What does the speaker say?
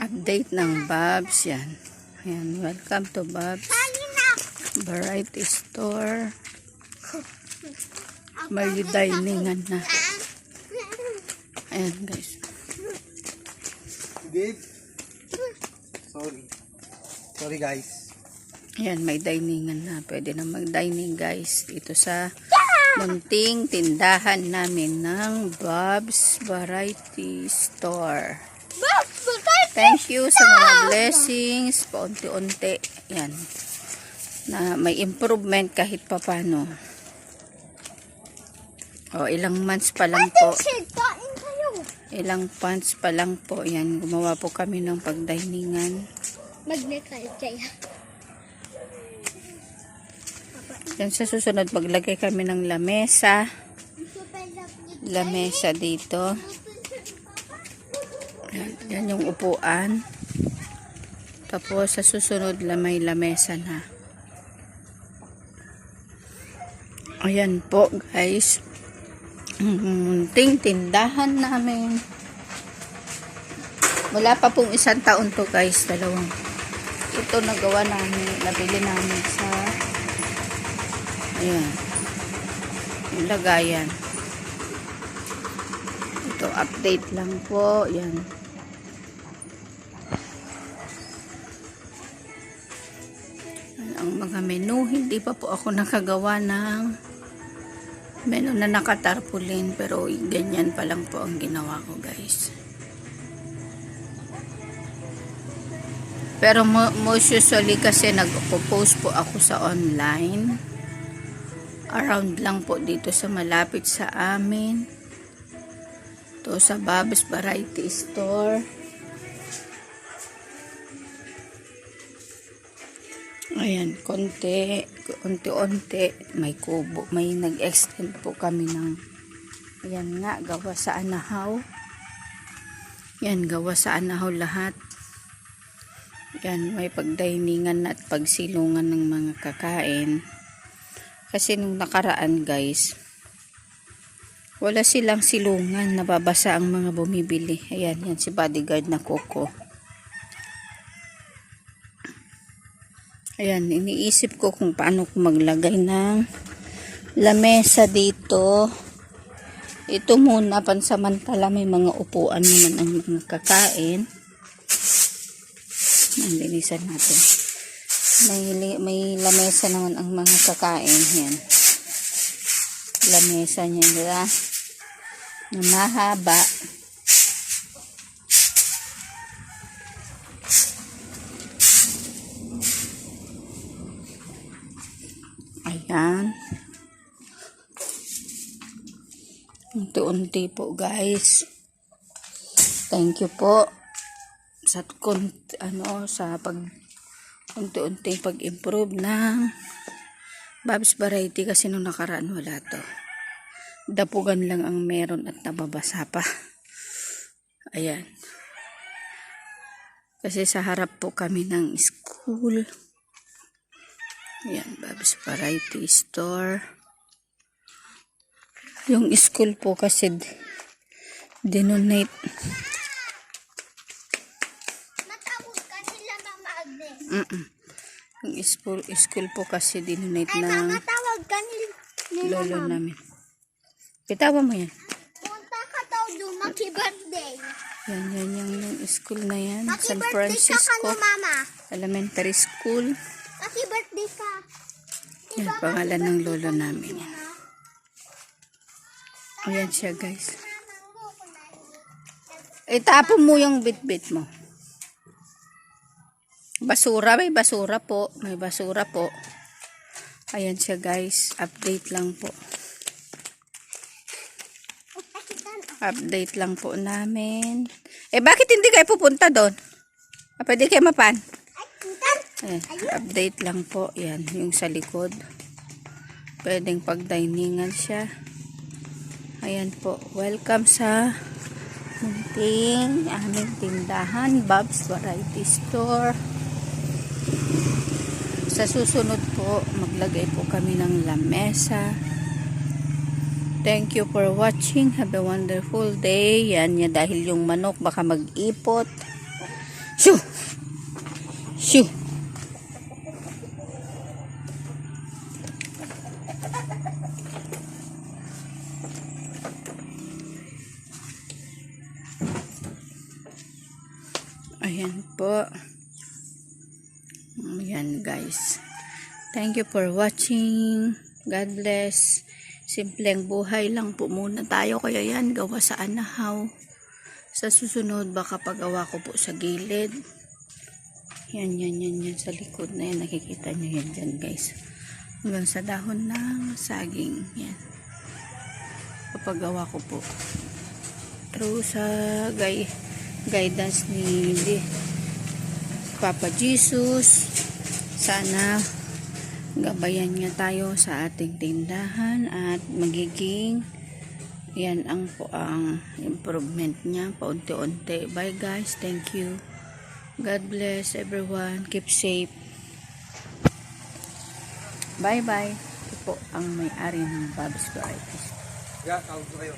Update ng Babs yan. Ayan, welcome to Babs Variety Store. May diningan na. Ayan guys. Babe. Sorry. Sorry guys. Ayan, may diningan na. Pwede na mag-dining guys. Dito sa munting tindahan namin ng Bob's Variety Store. Thank you sa mga blessings. Paunti-unti. Yan. Na may improvement kahit papano. O, ilang months pa lang po. Ilang months pa lang po. Yan, gumawa po kami ng pagdiningan. Mag-nekal kaya. Yan sa susunod, maglagay kami ng lamesa. Lamesa dito. Yan, yan yung upuan. Tapos sa susunod, la- may lamesa na. Ayan po guys. Munting tindahan namin. Wala pa pong isang taon to guys. Dalawang. Ito nagawa namin. Nabili namin sa Ayan. Yung lagayan. Ito, update lang po. Yan. Ang mga menu. Hindi pa po ako nakagawa ng menu na nakatarpulin. Pero ganyan pa lang po ang ginawa ko guys. Pero mo, most usually kasi nag-post po ako sa online around lang po dito sa malapit sa amin. To sa Bob's Variety Store. Ayan, konti, unti-unti, may kubo, may nag-extend po kami ng, ayan nga, gawa sa anahaw. Yan, gawa sa anahaw lahat. Yan, may pagdiningan at pagsilungan ng mga kakain. Kasi nung nakaraan guys, wala silang silungan, nababasa ang mga bumibili. Ayan, yan si bodyguard na Coco. Ayan, iniisip ko kung paano ko maglagay ng lamesa dito. Ito muna, pansamantala may mga upuan naman ang mga kakain. Nandinisan natin may, may lamesa naman ang mga kakain yan lamesa niya nila na mahaba ayan unti-unti po guys thank you po sa ano sa pag unti-unting pag-improve ng Babs Variety kasi nung nakaraan wala to. Dapugan lang ang meron at nababasa pa. Ayan. Kasi sa harap po kami ng school. Ayan, Babs Variety Store. Yung school po kasi dinonate Agnes. Mm-mm. Yung school, school po kasi dinonate ng lolo namin. Bitawan mo yan. Punta ka daw doon, maki-birthday. Yan, yan, yung, yung school na yan. San Maki-birthday ka Francisco na, Mama. Elementary School. Maki-birthday. Yan, pangalan ng lolo namin. Yan. Ayan siya, guys. Itapon mo yung bit-bit mo. Basura, may basura po. May basura po. Ayan siya, guys. Update lang po. Update lang po namin. Eh, bakit hindi kayo pupunta doon? Ah, pwede kayo mapan? Ayan, update lang po. Yan, yung sa likod. Pwedeng pagdiningan siya. Ayan po. Welcome sa munting aming tindahan. Bob's Variety Store. Sa susunod po, maglagay po kami ng lamesa. Thank you for watching. Have a wonderful day. Yan niya dahil yung manok baka mag-ipot. Shoo! Shoo! Ayan po. Ayan guys. Thank you for watching. God bless. Simpleng buhay lang po muna tayo. Kaya yan, gawa sa anahaw. Sa susunod, baka pagawa ko po sa gilid. Yan, yan, yan, yan. Sa likod na yan. Nakikita nyo yan dyan, guys. Hanggang sa dahon ng saging. Yan. Papagawa ko po. Through sa gay, guidance ni di, Papa Jesus. Sana gabayan niya tayo sa ating tindahan at magiging yan ang po ang improvement niya paunti-unti. Bye guys. Thank you. God bless everyone. Keep safe. Bye bye. Ito po ang may-ari ng Bob's Varieties. Yeah, tawag ko kayo.